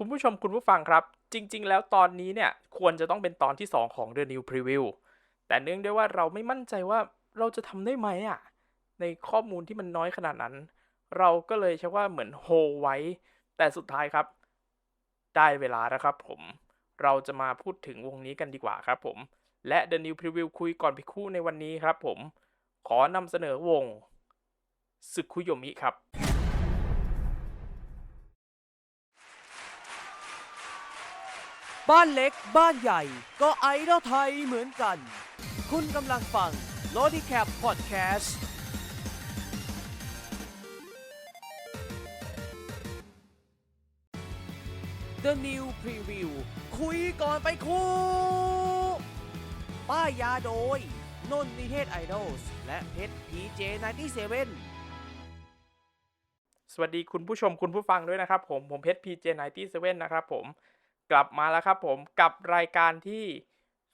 คุณผู้ชมคุณผู้ฟังครับ จริง ๆ แล้วตอนนี้เนี่ยควรจะต้องเป็นตอนที่ 2 ของ The New Preview แต่เนื่องด้วยว่าเราไม่มั่นใจว่าเราจะทำได้ไหมอะในข้อมูลที่มันน้อยขนาดนั้น เราก็เลยใช้ว่าเหมือนโฮไว้ แต่สุดท้ายครับ ได้เวลาแล้วครับผม เราจะมาพูดถึงวงนี้กันดีกว่าครับผม และ The New Preview คุยก่อนไปคู่ในวันนี้ครับผม ขอนำเสนอวงสึคุโยมิครับ บ้านเล็กบ้านใหญ่ ก็ไอดอลไทยเหมือนกัน คุณกำลังฟัง l o d i c a p Podcast The New Preview คุยก่อนไปคู่ ป้ายยาโดย นนนิเทศไอดอลและเพชร PJ 97สวัสดีคุณผู้ชมคุณผู้ฟังด้วยนะครับผม ผมเพชร PJ97 นะครับผม กลับมาแล้วครับผมกับรายการที่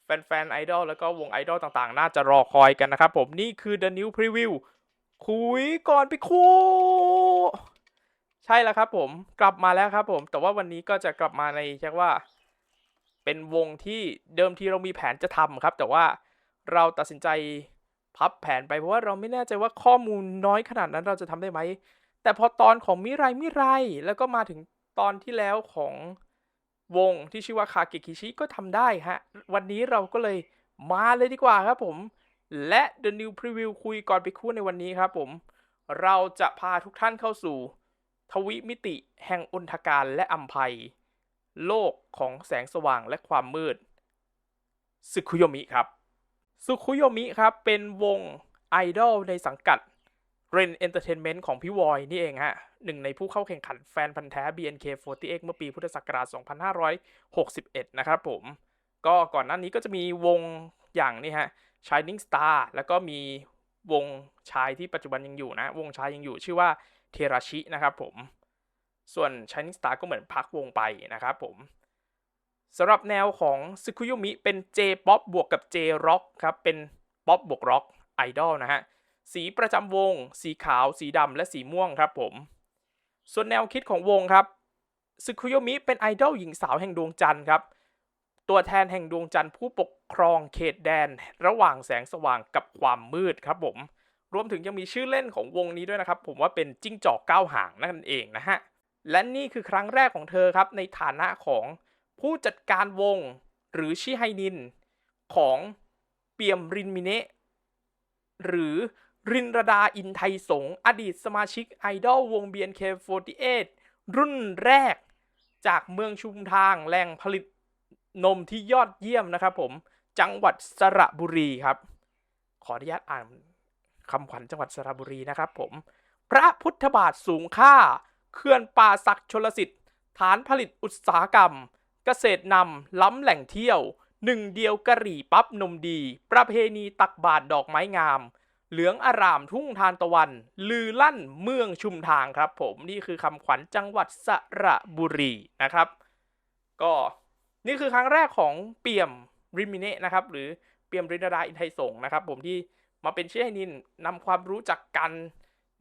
แฟนๆไอดอลแล้วก็วงไอดอลต่างๆ น่าจะรอคอยกันนะครับผมนี่คือ The New Preview คุยก่อนไปคู่ใช่แล้วครับผมกลับมาแล้วครับผม แต่ว่าวันนี้ก็จะกลับมาในเรียกว่า เป็นวงที่เดิมทีเรามีแผนจะทำครับ แต่ว่าเราตัดสินใจพับแผนไปเพราะว่าเราไม่แน่ใจว่าข้อมูลน้อยขนาดนั้นเราจะทำได้ไหมแต่พอตอนของมิไรมิไรแล้วก็มาถึงตอนที่แล้วของ วงที่ชื่อว่าคาเกคิชิก็ทำได้ฮะ วันนี้เราก็เลยมาเลยดีกว่าครับผม และ The New Preview คุยก่อนไปคู่ในวันนี้ครับผม เราจะพาทุกท่านเข้าสู่ ทวิมิติแห่งอุนทการและอัมภัย โลกของแสงสว่างและความมืดสึคุโยมิครับสึคุโยมิครับ เป็นวงไอดอลในสังกัด เรนเอนเตอร์เทนเมนต์ของพี่วอยนี่เองฮะหนึ่งในผู้เข้าแข่งขันแฟนพันธ์แท้ BNK48 เมื่อปีพุทธศักราช 2561 นะครับผม ก็ก่อนหน้านี้ก็จะมีวงอย่างนี่ฮะ Shining Star แล้วก็มีวงชายที่ปัจจุบันยังอยู่นะ วงชายยังอยู่ชื่อว่าเทราชินะครับผม ส่วน Shining Star ก็เหมือนพักวงไปนะครับผมสำหรับแนวของซึคุโยมิเป็น J-POP บวกกับ J-Rock ครับ เป็นป๊อปบวกร็อกไอดอลนะฮะ สีประจำวง สีขาว สีดำ และสีม่วงครับผม ส่วนแนวคิดของวงครับซึคุโยมิเป็นไอดอลหญิงสาวแห่งดวงจันทร์ครับ ตัวแทนแห่งดวงจันทร์ผู้ปกครองเขตแดน ระหว่างแสงสว่างกับความมืดครับผม รวมถึงยังมีชื่อเล่นของวงนี้ด้วยนะครับ ผมว่าเป็นจิ้งจอกเก้าหางนั่นเองนะฮะ และนี่คือครั้งแรกของเธอครับ ในฐานะของผู้จัดการวงหรือชิไฮนินของเปียมรินมิเนะหรือ รินรดาอินไทยสงอดีตสมาชิกไอดอลวง BNK48 รุ่นแรกจากเมืองชุมทางแหล่งผลิตนมที่ยอดเยี่ยมนะครับผมจังหวัดสระบุรีครับ ขออนุญาตอ่านคำขวัญจังหวัดสระบุรีนะครับผม พระพุทธบาทสูงค่าเขื่อนป่าศักชลสิทธิ์ ฐานผลิตอุตสาหกรรม เกษตรนำล้ำแหล่งเที่ยว หนึ่งเดียวกะหรี่ปั๊บนมดี ประเพณีตักบาตรดอกไม้งาม เหลืองอารามทุ่งทานตะวัน ลือลั่นเมืองชุมทางครับ ผมนี่คือคำขวัญจังหวัดสระบุรีนะครับ ก็นี่คือครั้งแรกของเปี่ยมริมิเนะนะครับ หรือเปี่ยมรินดาอินไทยสงนะครับ ผมที่มาเป็นเชื่อนินนำความรู้จากกัน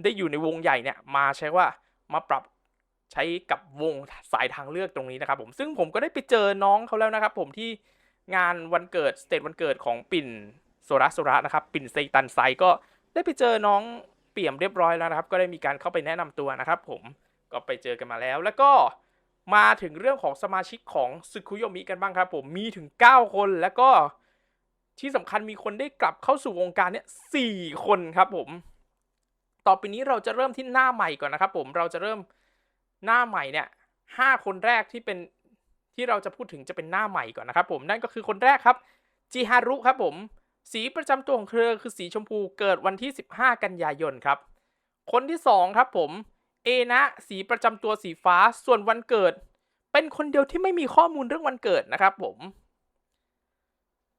ได้อยู่ในวงใหญ่เนี่ยมาใช้ว่ามาปรับใช้กับวงสายทางเลือกตรงนี้นะครับ ผมซึ่งผมก็ได้ไปเจอน้องเขาแล้วนะครับ ผมที่งานวันเกิดสเตจวันเกิดของปิ่น โซระโซระนะครับ ปิ่นไซตันไซก็ได้ไปเจอน้องเปี่ยมเรียบร้อยแล้วนะครับ ก็ได้มีการเข้าไปแนะนำตัวนะครับ ผมก็ไปเจอกันมาแล้ว แล้วก็มาถึงเรื่องของสมาชิกของซึคุโยมิกันบ้างครับ ผมมีถึง 9 คนแล้วก็ที่สำคัญมีคนได้กลับเข้าสู่วงการเนี่ยสี่คนครับผม ต่อไปนี้เราจะเริ่มที่หน้าใหม่ก่อนนะครับ ผมเราจะเริ่มหน้าใหม่เนี่ยห้าคนแรกที่เป็นที่เราจะพูดถึงจะเป็นหน้าใหม่ก่อนนะครับ ผมนั่นก็คือคนแรกครับจิฮารุครับผม สีประจำตัวของเธอคือสีชมพูเกิดวันที่ 15 กันยายนครับ คนที่ 2 ครับผมเอนะสีประจำตัวสีฟ้าส่วนวันเกิด เป็นคนเดียวที่ไม่มีข้อมูลเรื่องวันเกิดนะครับผม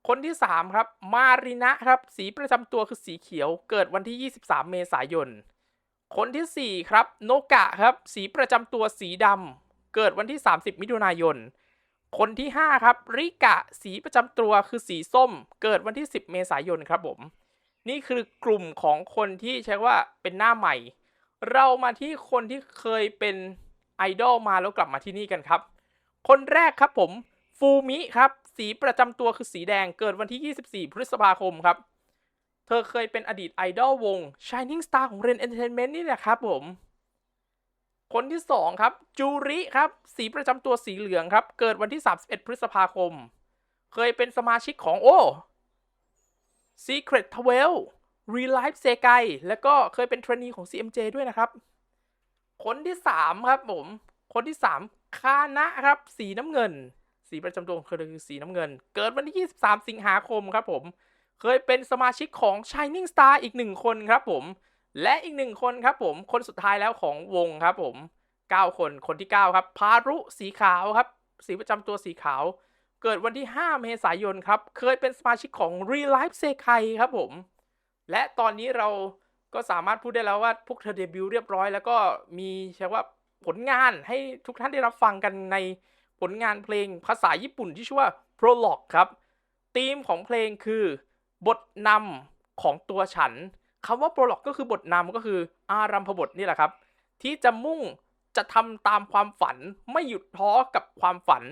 คนที่ 3 ครับ มารินะครับ สีประจำตัวคือสีเขียว เกิดวันที่ 23 เมษายน คนที่ 4 ครับ โนกะครับ สีประจำตัวสีดำเกิดวันที่ 30 มิถุนายน คนที่ 5 ครับ ริกะสีประจำตัวคือสีส้ม เกิดวันที่ 10 เมษายนครับผม นี่คือกลุ่มของคนที่ใช้ว่าเป็นหน้าใหม่ เรามาที่คนที่เคยเป็นไอดอลมาแล้วกลับมาที่นี่กันครับ คนแรกครับผมฟูมิครับ สีประจำตัวคือสีแดงเกิดวันที่ 24 พฤษภาคมครับ เธอเคยเป็นอดีตไอดอลวง Shining Star ของ Ren Entertainment นี่แหละครับผม คนที่ 2 ครับ จูริครับ สีประจำตัวสีเหลืองครับ เกิดวันที่ 31 พฤษภาคม เคยเป็นสมาชิกของโอ้ Secret 12 Real Life s e g a i แล้วก็เคยเป็นเทรนนีของ CMJ ด้วยนะครับ คนที่ 3 ครับผม คนที่ 3 คานะครับ สีน้ำเงิน สีประจำตัวของเธอคือสีน้ำเงิน เกิดวันที่ 23 สิงหาคมครับผม เคยเป็นสมาชิกของ Shining Star อีกหนึ่งคนครับผม และอีกหนึ่งคนครับผมคนสุดท้ายแล้วของวงครับผม 9 คนคนที่ 9 ครับ พารุสีขาวครับ สีประจำตัวสีขาว เกิดวันที่ 5 เมษายนครับ เคยเป็นสมาชิกของ Real Life s e k a i ครับผม และตอนนี้เราก็สามารถพูดได้แล้วว่าพวกเธอเดบิวต์เรียบร้อย แล้วก็มีใช่ว่าผลงานให้ทุกท่านได้รับฟังกันในผลงานเพลงภาษาญี่ปุ่นที่ชื่อว่า Prologue ครับธีมของเพลงคือบทนำของตัวฉัน คำว่า Prologue ก็คือบทนำก็คืออารัมพบทนี่แหละครับ ที่จะมุ่งจะทำตามความฝันไม่หยุดท้อกับความฝัน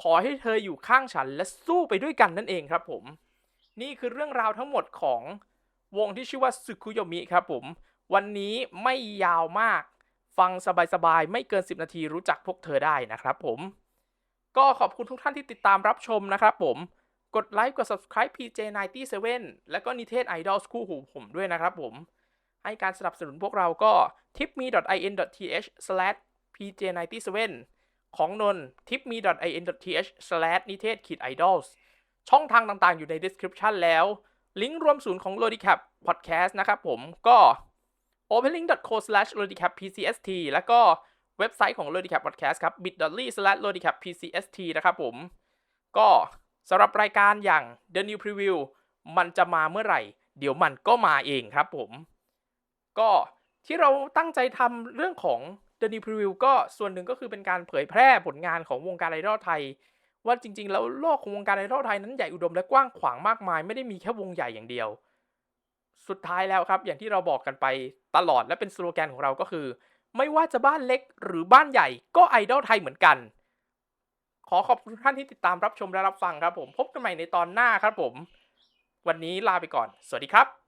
ขอให้เธออยู่ข้างฉันและสู้ไปด้วยกันนั่นเองครับผม นี่คือเรื่องราวทั้งหมดของวงที่ชื่อว่าสึคุโยมิครับผม วันนี้ไม่ยาวมาก ฟังสบายๆ ไม่เกิน 10 นาทีรู้จักพวกเธอได้นะครับผม ก็ขอบคุณทุกท่านที่ติดตามรับชมนะครับผม กดไลค์กด subscribe PJ97 และก็นิเทศ Idol คู่หูผมด้วยนะครับผม ให้การสนับสนุนพวกเราก็ tipme.in.th/pj97 ของนน tipme.in.th/ นิเทศ idols ช่องทางต่างๆ อยู่ใน description แล้ว ลิงก์รวมศูนย์ของ Lodicap Podcast นะครับผมก็ openlink.co/lodicap_pcst แล้วก็เว็บไซต์ของ Lodicap Podcast ครับ bit.ly/lodicap_pcst นะครับผมก็ สำหรับรายการอย่าง The New Preview มันจะมาเมื่อไหร่ เดี๋ยวมันก็มาเองครับผม ก็ที่เราตั้งใจทำเรื่องของ The New Preview ก็ส่วนหนึ่งก็คือเป็นการเผยแพร่ผลงานของวงการไอดอลไทย ว่าจริง ๆ แล้วโลกของวงการไอดอลไทยนั้นใหญ่อุดมและกว้างขวางมากมาย ไม่ได้มีแค่วงใหญ่อย่างเดียว สุดท้ายแล้วครับอย่างที่เราบอกกันไปตลอดและเป็นสโลแกนของเราก็คือ ไม่ว่าจะบ้านเล็กหรือบ้านใหญ่ก็ไอดอลไทยเหมือนกัน ขอขอบคุณทุกท่านที่ติดตามรับชมและรับฟังครับผม พบกันใหม่ในตอนหน้าครับผม วันนี้ลาไปก่อน สวัสดีครับ